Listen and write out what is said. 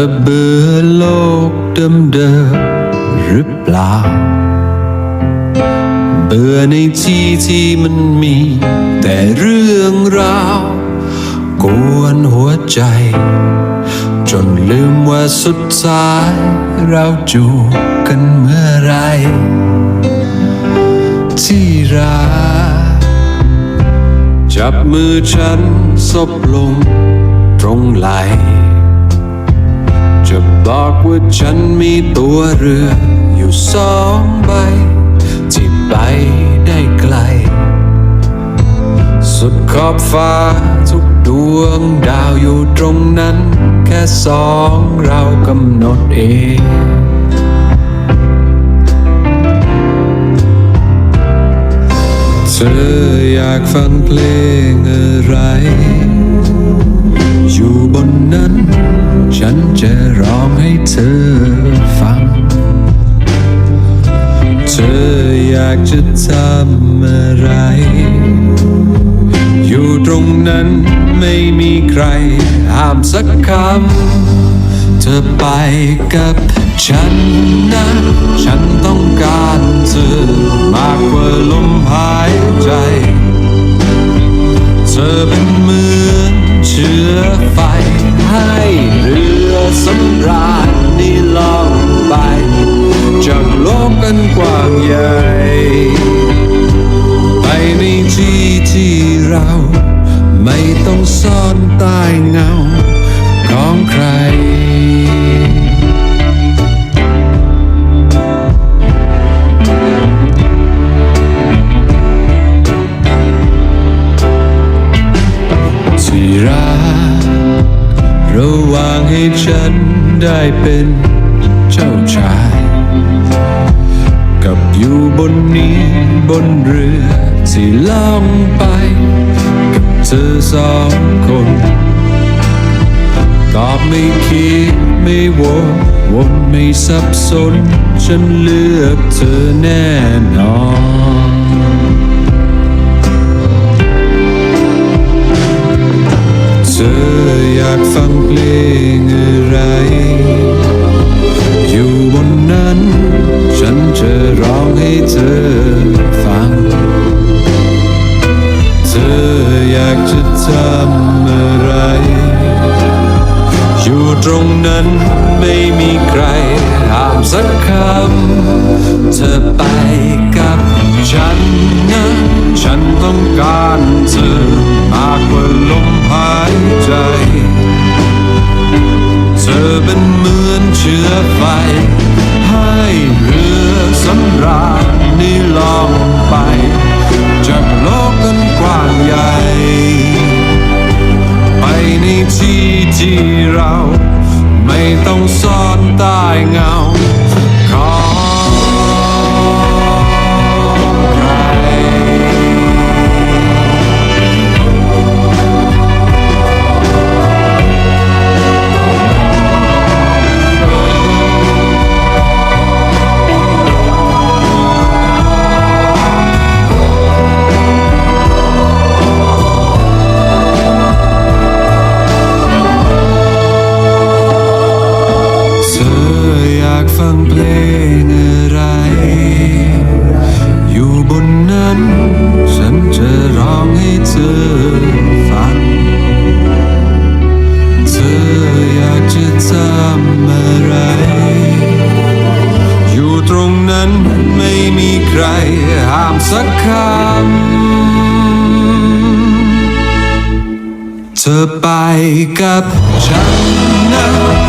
อเบื่อโลกเดิมๆหรือเปล่า เบื่อในที่ที่มันมี แต่เรื่องราวกวนหัวใจ จนลืมว่าสุดท้ายเราจูบกันเมื่อไร ที่รักจับมือฉันซบลง ตรงไหล จะบอกว่าฉันมีตัวเรืออยู่สองใบ ที่ไปได้ไกล สุดขอบฟ้าทุกดวงดาวอยู่ตรงนั้น แค่สองเรากำหนดเองเธออยากฟังเพลงอะไร อยู่บนนั้น ฉันจะร้องให้เธอฟัง เธออยากจะทำอะไร อยู่ตรงนั้นไม่มีใครห้ามสักคำ เธอไปกับฉันนะ ฉันต้องการเธอมากกว่าลมหายใจ เธอเป็นเหมือนเชื้อไฟให้เรือ สำราญนี่ล่องไป จากโลกกันกว้างใหญ่ ไปในที่ที่เรา ไม่ต้องซ่อนใต้เงาของใคร ฉันได้เป็นเจ้าชาย กับอยู่บนนี้บนเรือที่ล่องไป กับเธอสองคน ตอบไม่คิดไม่วกวนไม่สับสน ฉันเลือกเธอแน่นอนเธออยากฟังเพลง องให้เธอฟัง เธออยากจะทำอะไร อยู่ตรงนั้นไม่มีใครห้ามสักคำ เธอไปกับฉันนะ ฉันต้องการเธอมากกว่าลมหายใจ เธอเป็นเหมือนเชื้อไฟให้เรือ สำราญนี้ล่องไป จากโลกกันกว้างใหญ่ ไปในที่ที่เรา ไม่ต้องซ่อนใต้เงาขอ ฟังเพลงอะไร อยู่บนนั้น ฉันจะร้องให้เธอฟัง เธออยากจะทำอะไร อยู่ตรงนั้นไม่มีใครห้ามสักคำ เธอไปกับฉันนะ